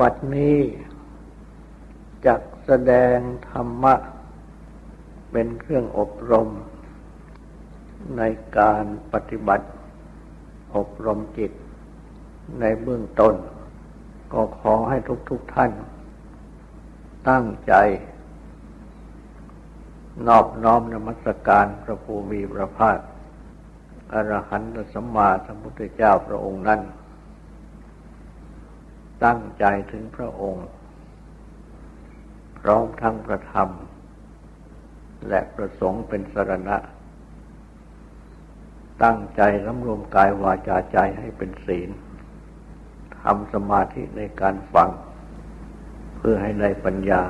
บัดนี้จักแสดงธรรมะ เป็นเครื่องอบรม ในการปฏิบัติ อบรมจิต ในเบื้องต้น ก็ขอให้ทุกๆทท่าน ตั้งใจ นอบน้อมนมัสการพระภูมิพระภาคอรหันตสัมมาสัมพุทธเจ้าพระองค์นั้น ตั้งใจถึงพระองค์ พร้อมทั้งประธรรม และประสงค์เป็นสรณะ ตั้งใจรำรวมกายวาจาใจให้เป็นศีลทำสมาธิในการฟัง เพื่อให้ได้ปัญญา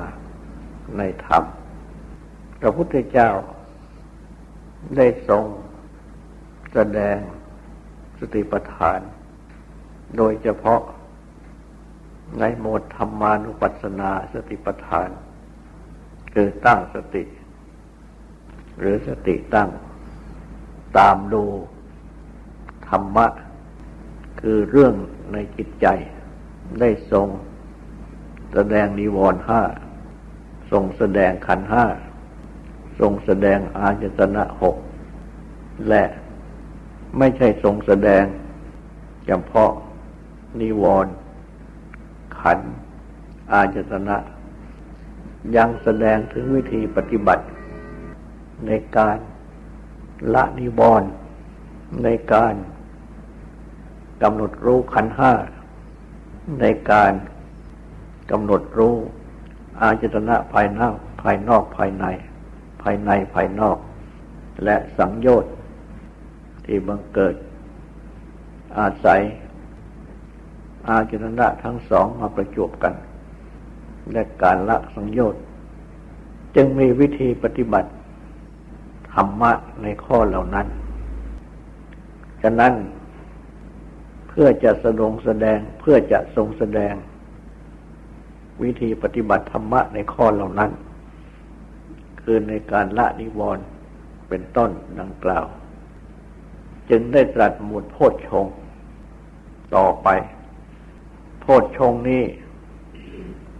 ในธรรม พระพุทธเจ้าได้ทรงแสดงสติปัฏฐาน โดยเฉพาะ ในโหมดธรรมานุปัสสนาสติปัฏฐาน คือตั้งสติ หรือสติตั้ง ตามดูธรรมะ คือเรื่องในจิตใจ ได้ทรง แสดงนิวรณ์ห้าทรงแสดงขันห้าทรงแสดงอาจตนะหกและไม่ใช่ทรงแสดงเฉพาะนิวรณ์ ขันอาจตนะ ยังแสดงถึงวิธีปฏิบัติ ในการละนิวรณ์ในการกำหนดรู้ขันห้า ในการกำหนดรู้อาจตนะภายนอกภายนอกภายใน ภายในภายนอก และสังโยชน์ที่บังเกิดอาศัย อาจตนะทั้งสองมาประจวบกัน และการละสังโยชน์ จึงมีวิธีปฏิบัติธรรมะในข้อเหล่านั้น ฉะนั้นเพื่อจะแสดงแสดงเพื่อจะทรงแสดง วิธีปฏิบัติธรรมะในข้อเหล่านั้น คือในการละนิวรณ์เป็นต้นดังกล่าว จึงได้ตรัสหมวดโพชฌงต่อไป โพชฌงนี้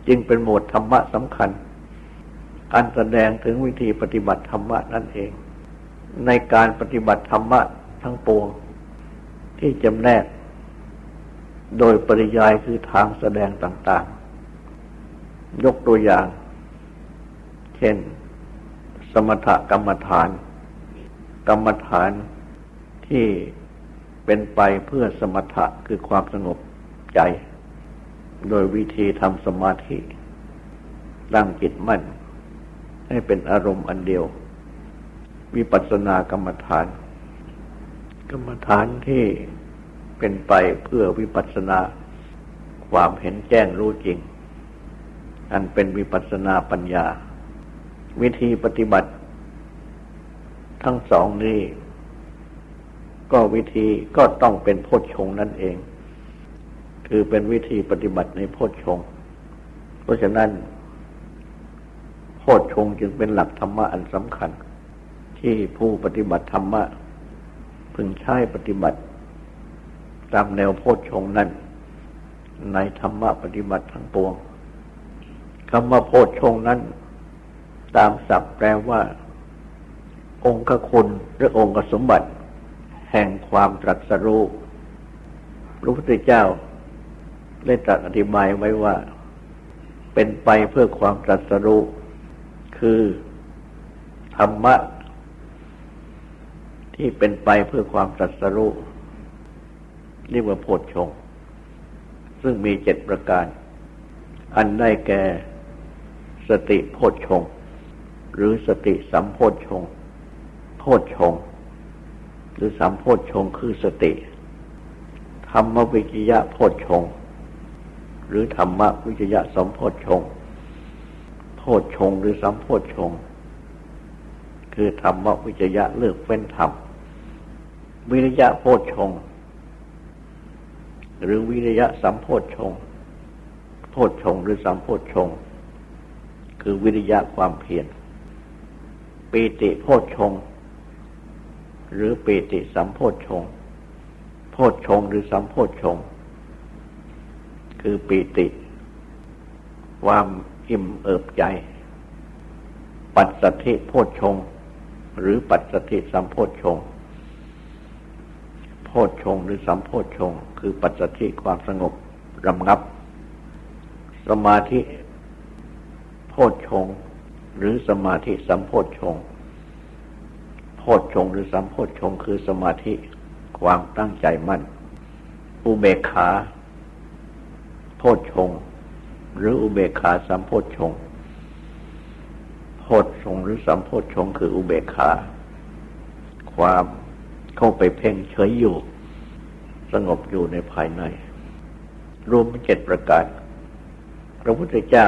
จึงเป็นหมวดธรรมะสำคัญ อันแสดงถึงวิธีปฏิบัติธรรมะนั่นเอง ในการปฏิบัติธรรมะทั้งปวง ที่จำแนก โดยปริยายคือทางแสดงต่างๆ ยกตัวอย่าง เช่น สมถกรรมฐาน กรรมฐานที่เป็นไปเพื่อสมถะคือความสงบใจ โดยวิธีทำสมาธิตั้งจิตมั่น ให้เป็นอารมณ์อันเดียว วิปัสสนากรรมฐาน กรรมฐานที่เป็นไปเพื่อวิปัสสนาความเห็นแจ้งรู้จริง อันเป็นวิปัสสนาปัญญา วิธีปฏิบัติ ทั้งสองนี้ ก็วิธีก็ต้องเป็นโพชฌงนั่นเอง คือเป็นวิธีปฏิบัติในโพชฌงเพราะฉะนั้น โพชฌงจึงเป็นหลักธรรมะอันสำคัญ ที่ผู้ปฏิบัติธรรมะ พึงใช้ปฏิบัติ ตามแนวโพชฌงนั้น ในธรรมะปฏิบัติทั้งปวงคำว่าโพชฌงนั้น ตามศัพท์แปลว่า องค์คุณหรือองค์สมบัติ แห่งความตรัสรู้พระพุทธเจ้า ได้ตรัสอธิบายไว้ว่า เป็นไปเพื่อความตรัสรู้คือธรรมะ ที่เป็นไปเพื่อความตรัสรู้เรียกว่าโพชฌงซึ่งมีเจ็ดประการ อันได้แก่สติโพชฌงหรือสติสัมโพชฌงโพชฌงหรือสามโพชฌงคือสติ ธรรมวิจยะโพชฌงค์ หรือธรรมวิจยะสมโพชฌงโพชฌงหรือสัมโพชฌงคือธรรมวิจยะเลือกเฟ้นธรรม วิริยะโพชฌงหรือวิริยะสัมโพชฌงโพชฌงหรือสัมโพชฌงคือวิริยะความเพียรปีติโพชฌงหรือปีติสัมโพชฌงโพชฌงหรือสัมโพชฌง คือปีติ ความอิ่มเอิบใจ ปัจสัทธิโพชฌงหรือปัจสัทธิสัมโพชฌงโพชฌงหรือสัมโพชฌงคือปัจสัทธิความสงบรำงับ สมาธิโพชฌงหรือสมาธิสัมโพชฌงโพชฌงหรือสัมโพชฌงคือสมาธิความตั้งใจมั่นอุเบกขา ชฌงหรืออุเบกขาสัมโพชฌงโพชฌงหรือสัมโพชฌงคืออุเบกขา ความเข้าไปเพ่งเฉยอยู่ สงบอยู่ในภายใน รวมเจ็ดประการ พระพุทธเจ้า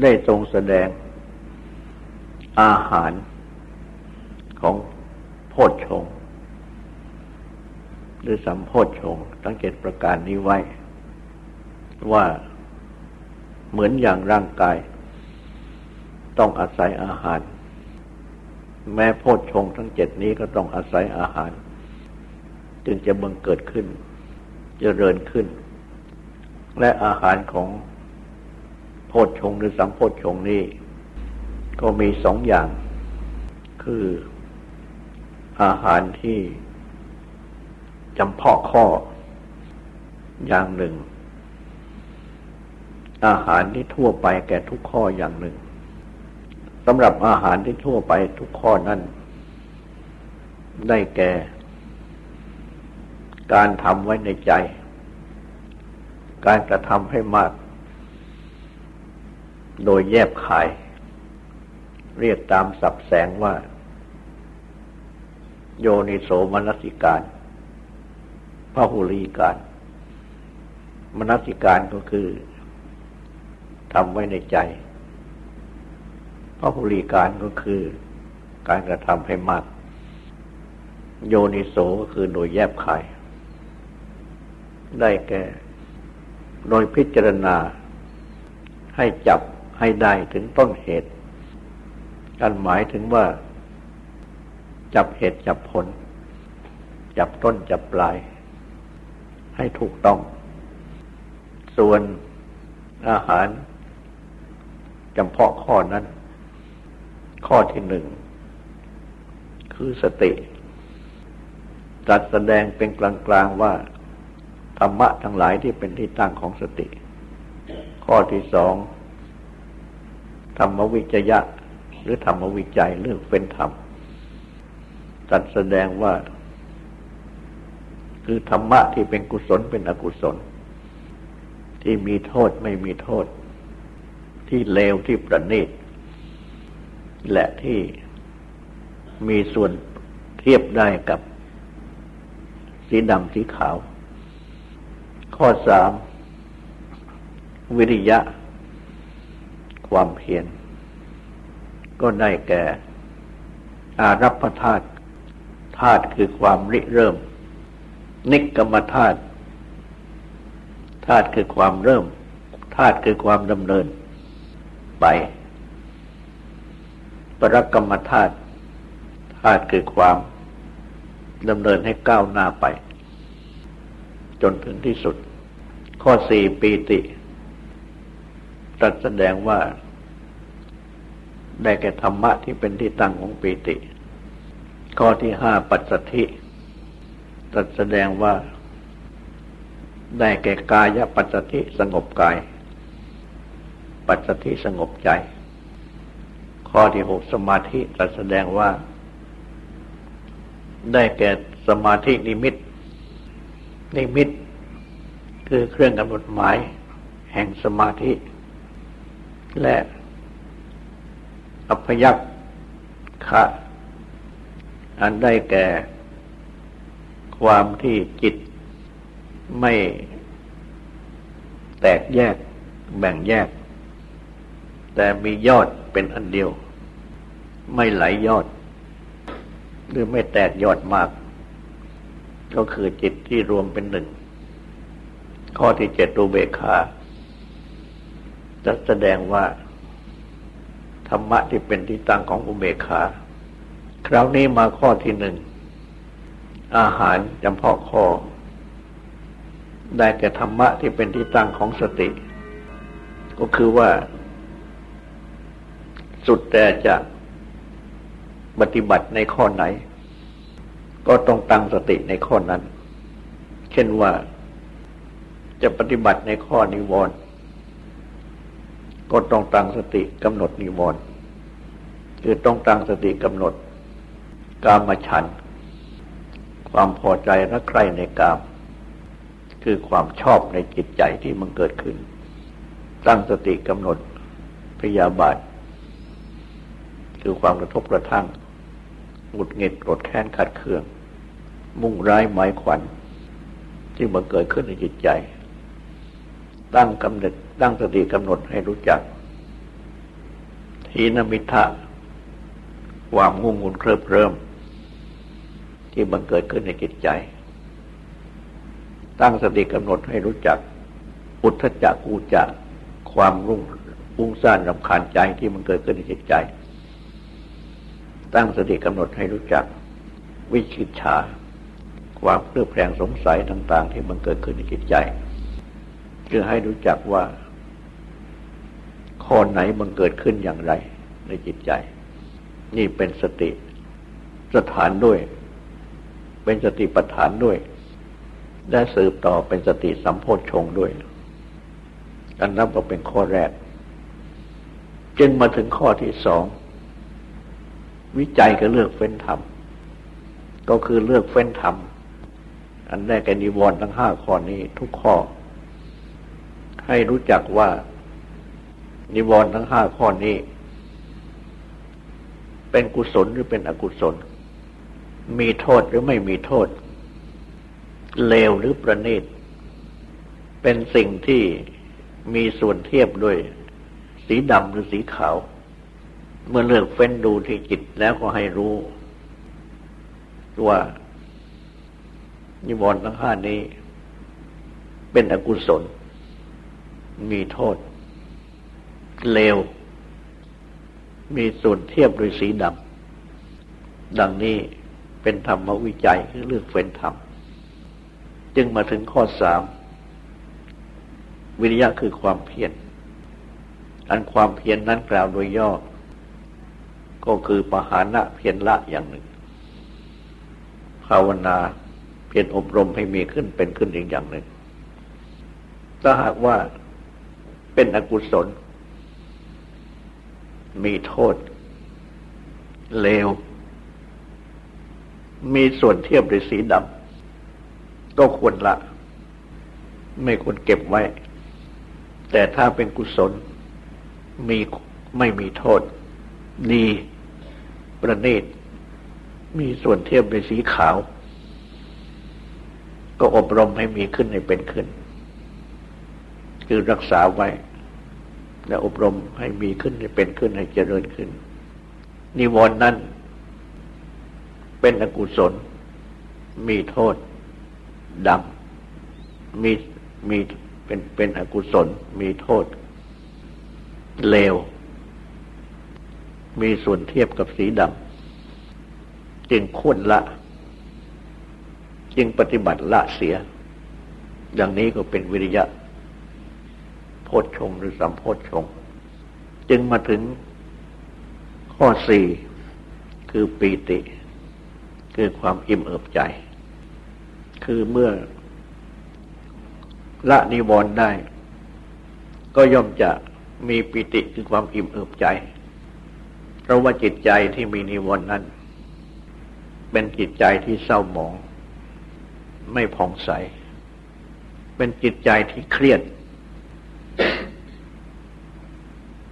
ได้ทรงแสดงอาหารของโพชฌงหรือสัมโพชฌงทั้งเจ็ดประการนี้ไว้ ว่าเหมือนอย่างร่างกาย ต้องอาศัยอาหาร แม้โพชฌงทั้งเจ็ดนี้ก็ต้องอาศัยอาหาร จึงจะบังเกิดขึ้นจเจริญขึ้น และอาหารของโพชฌงหรือสัมโพชฌงนี้ ก็มีสองอย่าง คืออาหารที่จำเพาะข้ออย่างหนึ่ง อาหารที่ทั่วไปแก่ทุกข้ออย่างหนึ่งสำหรับอาหารที่ทั่วไปทุกข้อนั้น ได้แก่ การทำไว้ในใจ การกระทำให้มาก โดยแยบขาย เรียกตามสับแสงว่า โยนิโสมนสิการพะหุลีการ มนสิการก็คือ ทำไว้ในใจ พระหุลีการก็คือ การกระทำให้มาก โยนิโสก็คือโดยแยบขาย ได้แก่ โดยพิจารณา ให้จับให้ได้ถึงต้นเหตุ การหมายถึงว่า จับเหตุจับผล จับต้นจับปลาย ให้ถูกต้อง ส่วนอาหาร จำเพาะข้อนั้น ข้อที่หนึ่ง คือสติจัดแสดงเป็นกลางๆว่า ธรรมะทั้งหลายที่เป็นที่ตั้งของสติ ข้อที่สองธรรมวิจยะ หรือธรรมวิจัยเรื่องเป็นธรรมจัดแสดงว่า คือธรรมะที่เป็นกุศลเป็นอกุศล ที่มีโทษไม่มีโทษ ที่เลวที่ประณีตและที่มีส่วนเทียบได้กับสีดำสีขาว ข้อสามวิริยะ ความเพียรก็ได้แก่ อารัพธาตุธาตุคือความริเริ่ม นิกรรมธาตุธาตุคือความเริ่มธาตุคือความดำเนิน ไป ปรกรรมธาตุธาตุคือความดำเนินให้ก้าวหน้าไป จนถึงที่สุด ข้อสี่ปีติตรัสแสดงว่า ได้แก่ธรรมะที่เป็นที่ตั้งของปีติ ข้อที่ห้าปัจสัทธิตัดแสดงว่า ได้แก่กายปัจสติสงบกาย ปัจสติสงบใจ ข้อที่หกสมาธิตัดแสดงว่า ได้แก่สมาธินิมิต นิมิต คือเครื่องกำหนดหมายแห่งสมาธิ และอัพยักคะอันได้แก่ความที่จิตไม่แตกแยกแบ่งแยก แต่มียอดเป็นอันเดียว ไม่ไหลยอด หรือไม่แตกยอดมาก ก็คือจิตที่รวมเป็นหนึ่ง ข้อที่เจ็ดรูเบคาจะแสดงว่าธรรมะที่เป็นที่ตั้งของอุเบกขาคราวนี้มาข้อที่หนึ่ง อาหารจำเพาะข้อ ได้แก่ธรรมะที่เป็นที่ตั้งของสติ ก็คือว่า สุดแต่จะปฏิบัติในข้อไหน ก็ต้องตั้งสติในข้อนั้น เช่นว่าจะปฏิบัติในข้อนิวรณ์ก็ต้องตั้งสติกำหนดนิวรณ์คือต้องตั้งสติกำหนด กามฉัน ความพอใจรักใคร่ในกาม คือความชอบในจิตใจที่มันเกิดขึ้น ตั้งสติกำหนดพยาบาท คือความกระทบกระทั่งหงุดหงิดโกรธแค้นขัดเคือง มุ่งร้ายหมายขวัญที่มันเกิดขึ้นในจิตใจ ตั้งกำหนดตั้งสติกำหนดให้รู้จัก ทีนมิทะความงุ่งงุนเคลิบเคลิ้มที่มันเกิดขึ้นในจิตใจ ตั้งสติกำหนดให้รู้จัก อุทธจักกูจักความรุ่งรุ่งซ่านรำคาญใจที่มันเกิดขึ้นในจิตใจ ตั้งสติกำหนดให้รู้จัก วิชิตชาความเคลือบแคลงสงสัยต่างๆ ที่มันเกิดขึ้นในจิตใจคือให้รู้จักว่า ข้อไหนมันเกิดขึ้นอย่างไรในจิตใจ นี่เป็นสติสถานด้วย เป็นสติปัฏฐานด้วยได้สืบต่อเป็นสติสัมโพชฌงด้วย อันนั้นก็เป็นข้อแรก จึงมาถึงข้อที่สอง วิจัยก็เลือกเฟ้นธรรม ก็คือเลือกเฟ้นธรรม อันแรกแกนิวรณ์ทั้งห้าข้อนี้ทุกข้อ ให้รู้จักว่า นิวรณ์ทั้งห้าข้อนี้ เป็นกุศลหรือเป็นอกุศล มีโทษหรือไม่มีโทษ เลวหรือประณีต เป็นสิ่งที่มีส่วนเทียบด้วย สีดำหรือสีขาว เมื่อเลือกเฟ้นดูที่จิตแล้วก็ให้รู้ ว่านิวรณ์ทั้งห้านี้ เป็นอกุศล มีโทษ เลว มีส่วนเทียบโดยสีดำดังนี้เป็นธรรมวิจัยคือเลือกเฟ้นธรรม จึงมาถึงข้อสาม วิริยะคือความเพียรอันความเพียรนนั้นกล่าวโดยย่อ ก็คือปหานะเพียรละอย่างหนึ่ง ภาวนาเพียรอบรมให้มีขึ้นเป็นขึ้นอีกอย่างหนึ่ง ถ้าหากว่าเป็นอกุศล มีโทษ เลว มีส่วนเทียบด้วยสีดำก็ควรละ ไม่ควรเก็บไว้ แต่ถ้าเป็นกุศลมีไม่มีโทษ ดี ประณีต มีส่วนเทียบด้วยสีขาว ก็อบรมให้มีขึ้นให้เป็นขึ้น คือรักษาไว้ และอบรมให้มีขึ้นให้เป็นขึ้นให้เจริญขึ้น นิวรณ์นั้น เป็นอกุศล มีโทษดำมีมีเป็นเป็นอกุศล มีโทษ เลว มีส่วนเทียบกับสีดำจึงควรละ จึงปฏิบัติละเสียอย่างนี้ก็เป็นวิริยะโพชฌงหรือสัมโพชฌงจึงมาถึงข้อสี่คือปีติ คือความอิ่มเอิบใจ คือเมื่อละนิวรณ์ได้ ก็ย่อมจะมีปิติคือความอิ่มเอิบใจ ราะว่าจิตใจที่มีนิวรณ์นั้น เป็นจิตใจที่เศร้าหมอง ไม่ผ่องใส เป็นจิตใจที่เครียด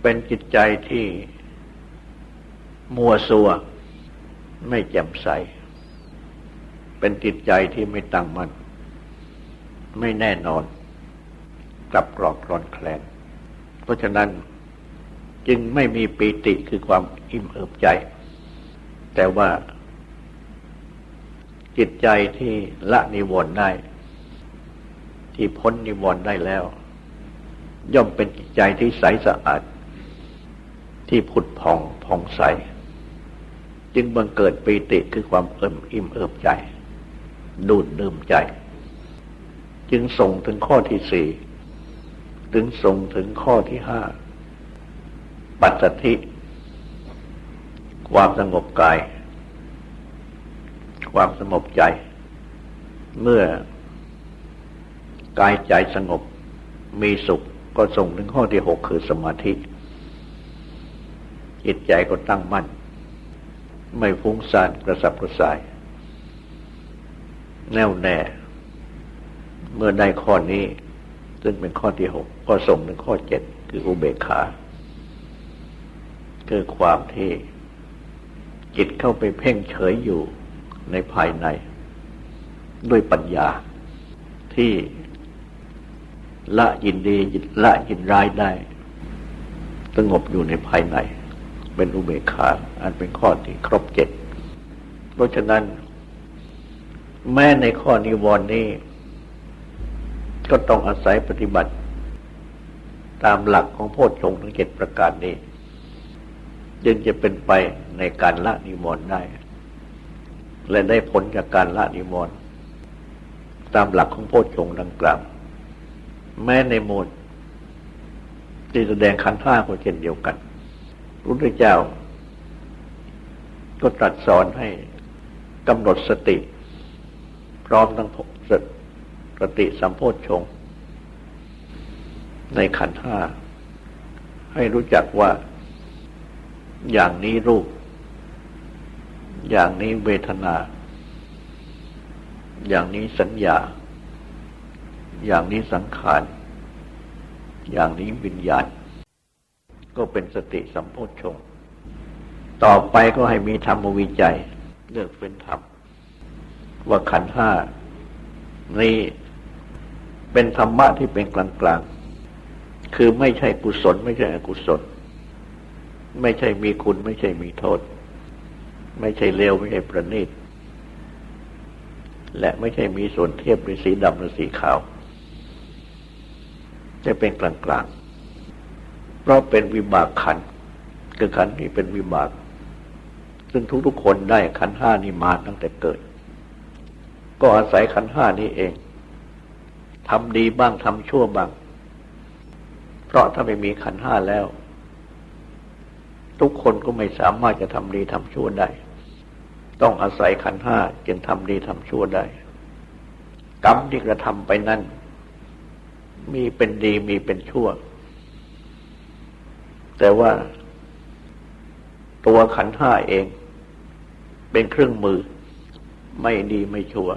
เป็นจิตใจที่มัวซัว ไม่แจ่มใส เป็นจิตใจที่ไม่ตั้งมัน่นไม่แน่นอน กลับกรอกคลอนแคลน เพราะฉะนั้น จึงไม่มีปีติคือความอิ่มเอิบใจ แต่ว่า จิตใจที่ละนิวรณ์ได้ ที่พ้นนิวรณ์ได้แล้ว ย่อมเป็นจิตใจที่ใสสะอาด ที่ผุดผ่องผ่องใส จึงบังเกิดปีติคือความเอิมอิ่มเอิบใจ ดูดดื่มใจ จึงส่งถึงข้อที่สี่ถึงส่งถึงข้อที่ห้า ปัจจัติความสงบกาย ความสงบใจ เมื่อกายใจสงบมีสุขก็ส่งถึงข้อที่หกคือสมาธิ จิตใจก็ตั้งมั่น ไม่ฟุ้งซ่านกระสับกระส่าย แน่วแน่ เมื่อได้ข้อนี้ ซึ่งเป็นข้อที่หกก็ส่งถึงข้อเจ็ดคืออุเบกขา คือความที่จิตเข้าไปเพ่งเฉยอยู่ในภายใน ด้วยปัญญาที่ละยินดีละยินร้ายได้ สงบอยู่ในภายใน เป็นอุเบกขาอันเป็นข้อที่ครบเจ็ดเพราะฉะนั้น แม้ในข้อนิวรณ์นี้ ก็ต้องอาศัยปฏิบัติ ตามหลักของโพชฌงทั้งเจ็ดประการนี้ จึงจะเป็นไปในการละนิมนต์ได้ และได้ผลจากการละนิมนต์ตามหลักของโพชฌงดังกล่าวแม้ในหมดที่แสดงขันธ์ห้าก็เช่นเดียวกันระพุทธเจ้า ก็ตรัสสอนให้กำหนดสติ พร้อมทั้งสติสัมโพชฌงในขันธ์ห้าให้รู้จักว่า อย่างนี้รูป อย่างนี้เวทนา อย่างนี้สัญญา อย่างนี้สังขาร อย่างนี้วิญญาณ ก็เป็นสติสัมโพชฌงต่อไปก็ให้มีธรรมวิจัย เลือกเป็นธรรม ว่าขันห้านี้เป็นธรรมะที่เป็นกลางๆ คือไม่ใช่กุศลไม่ใช่อกุศล ไม่ใช่มีคุณไม่ใช่มีโทษ ไม่ใช่เลวไม่ใช่ประณีตและไม่ใช่มีส่วนเทียบในสีดำหรือสีขาว จะเป็นกลางๆ เพราะเป็นวิบากขันคือขันที่เป็นวิบาก ซึ่งทุกๆคนได้ขันห้านี้มาตั้งแต่เกิด ก็อาศัยขันห้านี้เองทำดีบ้างทำชั่วบ้าง เพราะถ้าไม่มีขันห้าแล้ว ทุกคนก็ไม่สามารถจะทำดีทำชั่วได้ ต้องอาศัยขันห้าจึงทำดีทำชั่วได้ กรรมที่กระทำไปนั้น มีเป็นดีมีเป็นชั่ว แต่ว่าตัวขันห้าเอง เป็นเครื่องมือ ไม่ดีไม่ชั่ว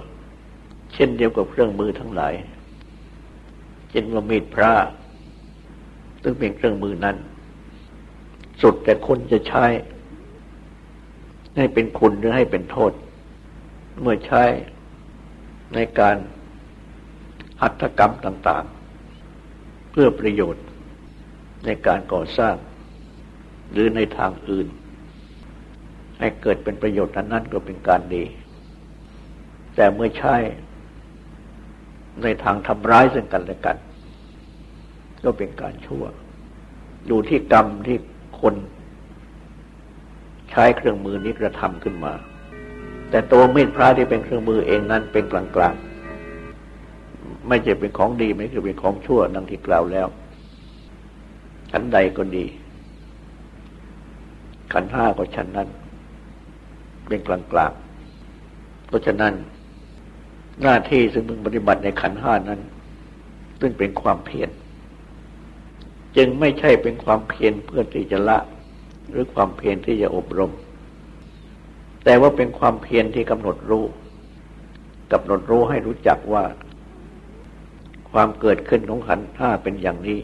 เช่นเดียวกับเครื่องมือทั้งหลาย เช่นว่ามีดพระ ซึ่งเป็นเครื่องมือนั้น สุดแต่คนจะใช้ ให้เป็นคุณหรือให้เป็นโทษ เมื่อใช้ในการหัตถกรรมต่าง ๆ เพื่อประโยชน์ในการก่อสร้าง หรือในทางอื่น ให้เกิดเป็นประโยชน์นั้นก็เป็นการดี แต่เมื่อใช้ในทางทำร้ายซึ่งกันและกัน ก็เป็นการชั่ว ดูที่กรรมที่ คน ใช้เครื่องมือนี้กระทำขึ้นมา แต่ตัวมีดพระที่เป็นเครื่องมือเองนั้นเป็นกลางๆ ไม่ใช่เป็นของดีไม่ใช่เป็นของชั่วดังที่กล่าวแล้วขันใดก็ดี ขันห้าก็ชั้นนั้น เป็นกลางๆ เพราะฉะนั้น หน้าที่ซึ่งมึงปฏิบัติในขันห้านั้น ซึ่งเป็นความเพียร จึงไม่ใช่เป็นความเพียรเพื่อที่จะละ หรือความเพียรที่จะอบรม แต่ว่าเป็นความเพียรที่กำหนดรู้กำหนดรู้ให้รู้จักว่า ความเกิดขึ้นของขันห้าเป็นอย่างนี้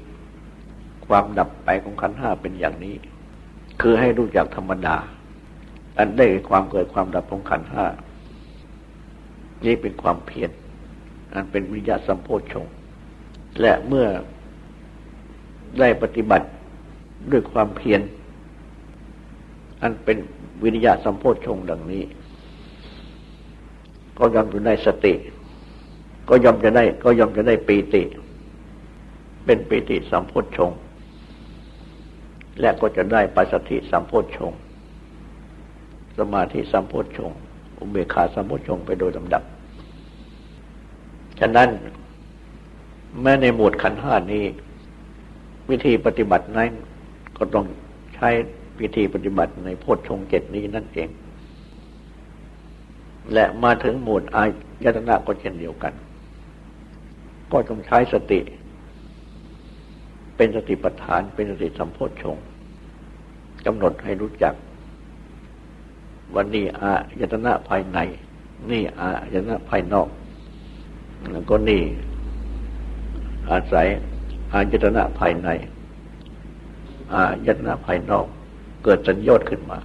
ความดับไปของขันห้าเป็นอย่างนี้ คือให้รู้จักธรรมดา อันได้ความเกิดความดับของขันห้านี่เป็นความเพียรอันเป็นวิญญาสัมโพชฌงและเมื่อ ได้ปฏิบัติด้วยความเพียรอันเป็นวิริยะสัมโพชฌงดังนี้ ก็ยอมจะได้สติ ก็ยอมจะได้ ก็ยอมจะได้ปีติ เป็นปีติสัมโพชฌงและก็จะได้ปัสสติสัมโพชฌงสมาธิสัมโพชฌงอุเบกขาสัมโพชฌงไปโดยลำดับ ฉะนั้น แม้ในหมวดขันห้านี้ วิธีปฏิบัตินั้นก็ต้องใช้วิธีปฏิบัติในโพชฌงเจ็ดนี้นั่นเอง และมาถึงหมวดอายตนะก็เช่นเดียวกัน ก็ต้องใช้สติ เป็นสติปัฏฐานเป็นสติสัมโพชฌงกำหนดให้รู้จักวันนี้อายตนะภายใน นี่อายตนะภายนอก แล้วก็นี่อาศัย อายตนะภายในอายตนะภายนอก เกิดสัญญาขึ้นมา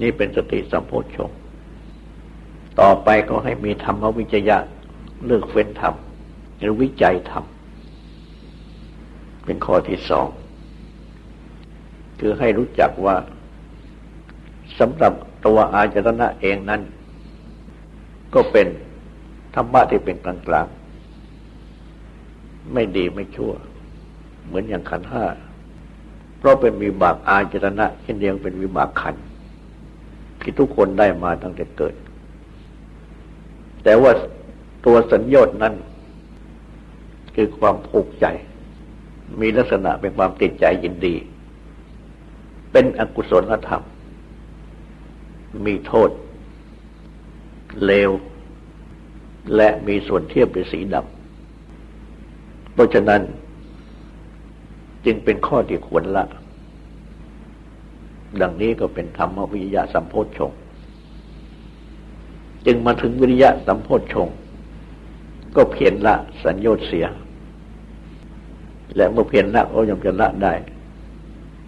นี่เป็นสติสัมโพชฌงค์ต่อไปก็ให้มีธรรมวิจยะเลือกเฟ้นธรรมหรือวิจัยธรรมเป็นข้อที่สอง คือให้รู้จักว่าสำหรับตัวอาจตนะเองนั้น ก็เป็นธรรมะที่เป็นกลางกลาง ไม่ดีไม่ชั่ว เหมือนอย่างขันห้า เพราะเป็นวิบากอาจตนะเช่นเดียวเป็นวิบากขันที่ทุกคนได้มาตั้งแต่เกิด แต่ว่าตัวสัญญาณนั้นคือความผูกใจ มีลักษณะเป็นความติดใจยินดี เป็นอกุศลธรรม มีโทษ เลว และมีส่วนเทียบเป็นสีดำ เพราะฉะนั้น จึงเป็นข้อที่ควรละ ดังนี้ก็เป็นธรรมวิยาสัมโพชฌงจึงมาถึงวิริยะสัมโพชฌงก็เพียรละสัญญาเสีย และเมื่อเพียรละก็ย่อมจะละได้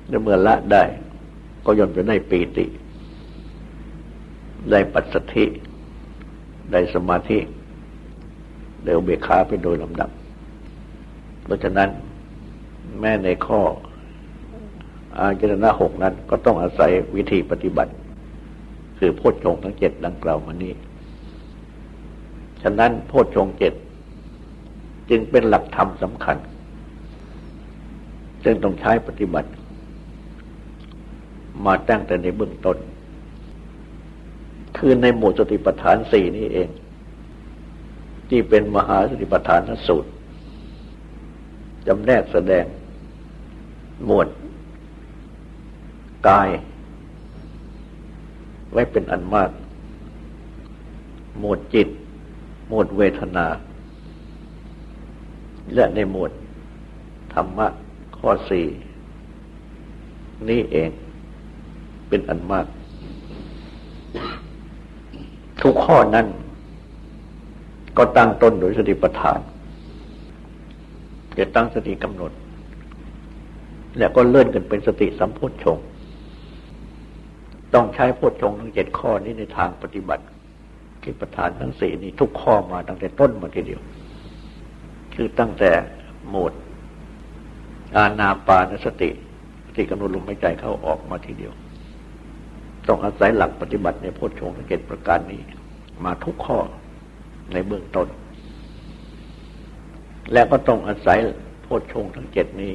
และเมื่อละได้ ก็ย่อมจะได้ปีติ ได้ปัสสธิ ได้สมาธิได้อุเบกขาไปโดยลำดับ ราะฉะนั้นแม้ในข้ออาจารณะหกนั้น ก็ต้องอาศัยวิธีปฏิบัติ คือโพชฌงทั้งเจ็ดดังกล่าวมานี้ ฉะนั้นโพชฌงเจ็ดจึงเป็นหลักธรรมสำคัญซึ่งต้องใช้ปฏิบัติ มาตั้งแต่ในเบื้องต้น คือในหมู่สติปัฏฐานสี่นี้เอง ที่เป็นมหาสติปัฏฐานสูตร จำแนกแสดง หมวด กาย ไว้เป็นอันมาก หมวดจิต หมวดเวทนา และในหมวด ธรรมะ ข้อสี่นี่เองเป็นอันมาก ทุกข้อนั้น ก็ตั้งต้นโดยสติปัฏฐาน จะตั้งสติกำหนด แล้วก็เลื่อนกันเป็นสติสัมโพชฌงต้องใช้โพชฌงทั้งเจ็ดข้อนี้ในทางปฏิบัติที่ประธานทั้งสี่นี้ทุกข้อมาตั้งแต่ต้นมาทีเดียว คือตั้งแต่โหมด อาณาปานสติที่กำหนดลมหายใจเข้าออกมาทีเดียว ต้องอาศัยหลักปฏิบัติในโพชฌงทั้งเจ็ดประการนี้ มาทุกข้อในเบื้องต้น และก็ต้องอาศัยโพชฌงค์ทั้งเจ็ดนี้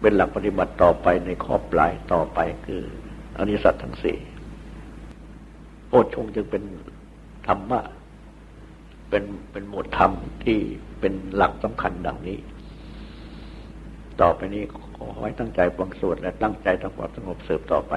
เป็นหลักปฏิบัติต่อไปในข้อปลายต่อไปคืออริสัตทั้งสี่โพชฌงค์จึงเป็นธรรมะเป็นเป็นหมวดธรรมที่เป็นหลักสำคัญดังนี้ ต่อไปนี้ขอให้ตั้งใจฟังสวดและตั้งใจทำความสงบสืบต่อไป